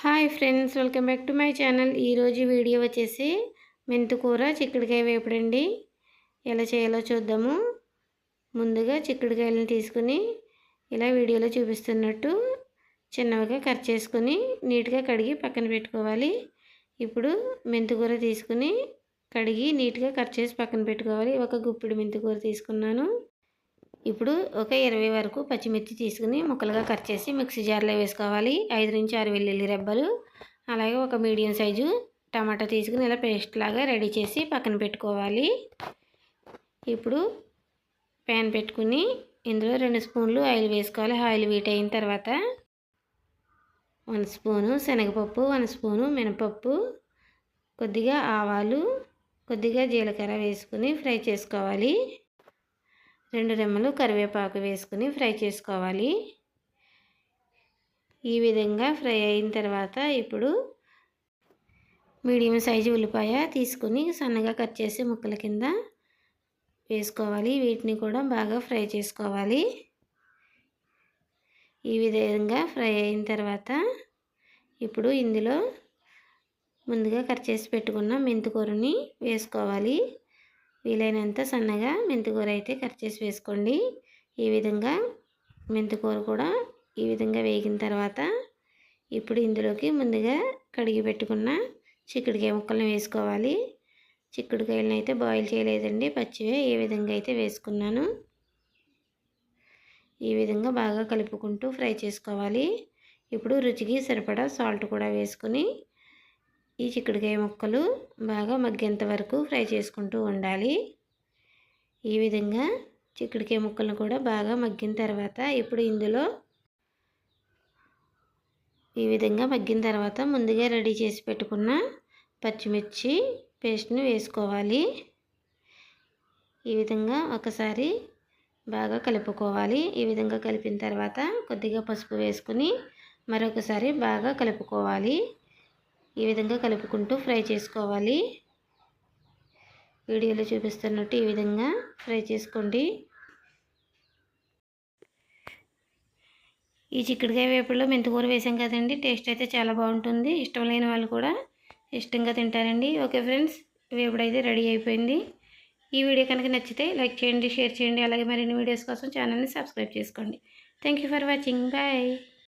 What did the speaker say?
Hi friends welcome back to my channel. ఈరోజు video వచ్చేసి మెంతుకూర చిక్కుడుకాయ వేపడండి. ఎలా చేయాలో చూద్దాము. ముందుగా చిక్కుడుకాయలను తీసుకుని ఇలా వీడియోలో చూపిస్తున్నట్టు చిన్నవిగా కట్ చేసుకుని నీట్గా కడిగి పక్కన పెట్టుకోవాలి. ఇప్పుడు మెంతుకూర తీసుకుని కడిగి నీట్గా కట్ చేసి పక్కన పెట్టుకోవాలి. ఒక గుప్పిడి మెంతుకూర తీసుకున్నాను. ఇప్పుడు ఒక ఇరవై వరకు పచ్చిమిర్చి తీసుకుని ముక్కలుగా కట్ చేసి మిక్సీ జార్లో వేసుకోవాలి. ఐదు నుంచి ఆరు వెల్లుల్లి రెబ్బలు అలాగే ఒక మీడియం సైజు టమాటా తీసుకుని ఇలా పేస్ట్ లాగా రెడీ చేసి పక్కన పెట్టుకోవాలి. ఇప్పుడు ప్యాన్ పెట్టుకుని ఇందులో రెండు స్పూన్లు ఆయిల్ వేసుకోవాలి. ఆయిల్ వీట్ అయిన తర్వాత వన్ స్పూను శనగపప్పు వన్ స్పూను మినపప్పు కొద్దిగా ఆవాలు కొద్దిగా జీలకర్ర వేసుకుని ఫ్రై చేసుకోవాలి. రెండు రెమ్మలు కరివేపాకు వేసుకుని ఫ్రై చేసుకోవాలి. ఈ విధంగా ఫ్రై అయిన తర్వాత ఇప్పుడు మీడియం సైజు ఉల్లిపాయ తీసుకుని సన్నగా కట్ చేసి ముక్కల కింద వేసుకోవాలి. వీటిని కూడా బాగా ఫ్రై చేసుకోవాలి. ఈ విధంగా ఫ్రై అయిన తర్వాత ఇప్పుడు ఇందులో ముందుగా కట్ చేసి పెట్టుకున్న మెంతికూరని వేసుకోవాలి. వీలైనంత సన్నగా మెంతికూర అయితే కట్ చేసి వేసుకోండి. ఈ విధంగా మెంతికూర కూడా ఈ విధంగా వేగిన తర్వాత ఇప్పుడు ఇందులోకి ముందుగా కడిగి పెట్టుకున్న చిక్కుడుకాయ ముక్కలను వేసుకోవాలి. చిక్కుడుకాయలను అయితే బాయిల్ చేయలేదండి. పచ్చివే ఏ విధంగా అయితే వేసుకున్నాను. ఈ విధంగా బాగా కలుపుకుంటూ ఫ్రై చేసుకోవాలి. ఇప్పుడు రుచికి సరిపడా సాల్ట్ కూడా వేసుకుని ఈ చిక్కుడుకాయ ముక్కలు బాగా మగ్గేంత వరకు ఫ్రై చేసుకుంటూ ఉండాలి. ఈ విధంగా చిక్కుడుకాయ ముక్కలను కూడా బాగా మగ్గిన తర్వాత ఇప్పుడు ఇందులో ఈ విధంగా మగ్గిన తర్వాత ముందుగా రెడీ చేసి పెట్టుకున్న పచ్చిమిర్చి పేస్ట్ని వేసుకోవాలి. ఈ విధంగా ఒకసారి బాగా కలుపుకోవాలి. ఈ విధంగా కలిపిన తర్వాత కొద్దిగా పసుపు వేసుకుని మరొకసారి బాగా కలుపుకోవాలి. ఈ విధంగా కలుపుకుంటూ ఫ్రై చేసుకోవాలి. వీడియోలో చూపిస్తున్నట్టు ఈ విధంగా ఫ్రై చేసుకోండి. ఈ చిక్కుడుకాయ వేపుల్లో మెంతికూర వేసాం కదండి టేస్ట్ అయితే చాలా బాగుంటుంది. ఇష్టం లేని వాళ్ళు కూడా ఇష్టంగా తింటారండి. ఓకే ఫ్రెండ్స్ వేపుడు అయితే రెడీ అయిపోయింది. ఈ వీడియో కనుక నచ్చితే లైక్ చేయండి షేర్ చేయండి. అలాగే మరిన్ని వీడియోస్ కోసం ఛానల్ని సబ్స్క్రైబ్ చేసుకోండి. Thank for watching. బాయ్.